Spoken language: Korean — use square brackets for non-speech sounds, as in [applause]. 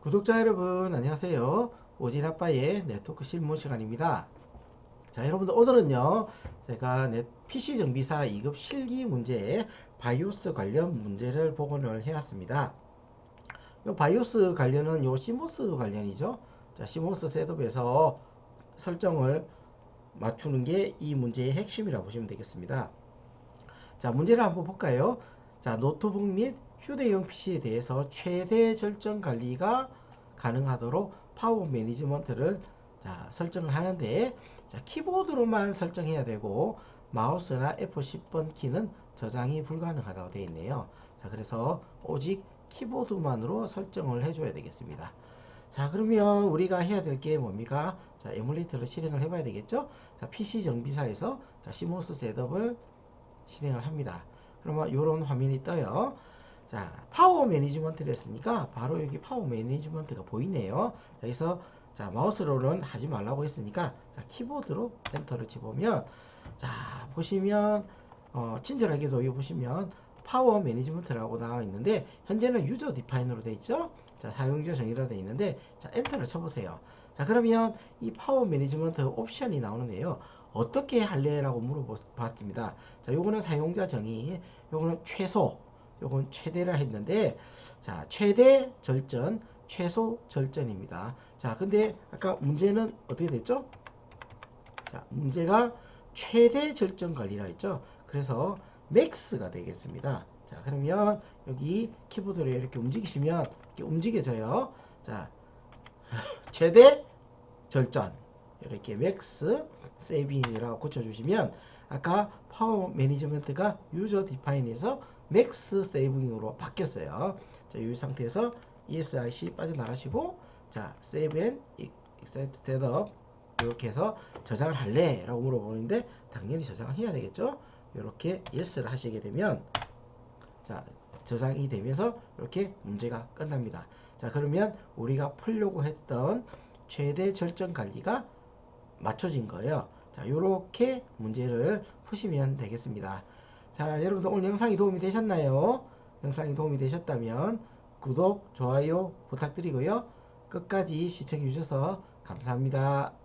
구독자 여러분 안녕하세요. 오진아빠의 네트워크 실무 시간입니다. 자 여러분들 오늘은요 제가 넷 PC 정비사 2급 실기 문제 바이오스 관련 문제를 복원을 해왔습니다. 요 바이오스 관련은 요 시모스 관련이죠. 자 시모스 셋업에서 설정을 맞추는 게 이 문제의 핵심이라고 보시면 되겠습니다. 자 문제를 한번 볼까요? 자 노트북 및 휴대용 PC에 대해서 최대 절정 관리가 가능하도록 파워 매니지먼트를 자, 설정을 하는데 자, 키보드로만 설정해야 되고 마우스나 F10번 키는 저장이 불가능하다고 되어 있네요. 자, 그래서 오직 키보드만으로 설정을 해줘야 되겠습니다. 자, 그러면 우리가 해야 될 게 뭡니까? 자, 에뮬레이터를 실행을 해봐야 되겠죠? 자, PC 정비사에서 자, 시모스 셋업을 실행을 합니다. 그러면 이런 화면이 떠요. 자, 파워 매니지먼트를 했으니까 바로 여기 파워 매니지먼트가 보이네요. 여기서 자, 마우스로는 하지 말라고 했으니까 자, 키보드로 엔터를 치보면 자, 보시면 어, 친절하게도 여기 보시면 파워 매니지먼트라고 나와 있는데 현재는 유저 디파인으로 되어 있죠. 자, 사용자 정의로 되어 있는데 자, 엔터를 쳐보세요. 자, 그러면 이 파워 매니지먼트 옵션이 나오는데요. 어떻게 할래 라고 물어봤습니다. 자, 요거는 사용자 정의, 요거는 최소, 요건 최대라 했는데 자 최대 절전 최소 절전입니다. 자 근데 아까 문제는 어떻게 됐죠? 자 문제가 최대 절전 관리라 했죠? 그래서 맥스가 되겠습니다. 자 그러면 여기 키보드를 이렇게 움직이시면 이렇게 움직여져요. 자 [laughs] 최대 절전. 이렇게 맥스 세이빙이라고 고쳐주시면 아까 파워 매니지먼트가 유저 디파인에서 맥스 세이빙으로 바뀌었어요. 자, 이 상태에서 ESIC 빠져나가시고 자, save and exit setup 이렇게 해서 저장을 할래? 라고 물어보는데 당연히 저장을 해야 되겠죠? 이렇게 yes를 하시게 되면 자, 저장이 되면서 이렇게 문제가 끝납니다. 자, 그러면 우리가 풀려고 했던 최대 절전 관리가 맞춰진 거예요. 자, 이렇게 문제를 푸시면 되겠습니다. 자, 여러분들 오늘 영상이 도움이 되셨나요? 영상이 도움이 되셨다면 구독, 좋아요 부탁드리고요. 끝까지 시청해 주셔서 감사합니다.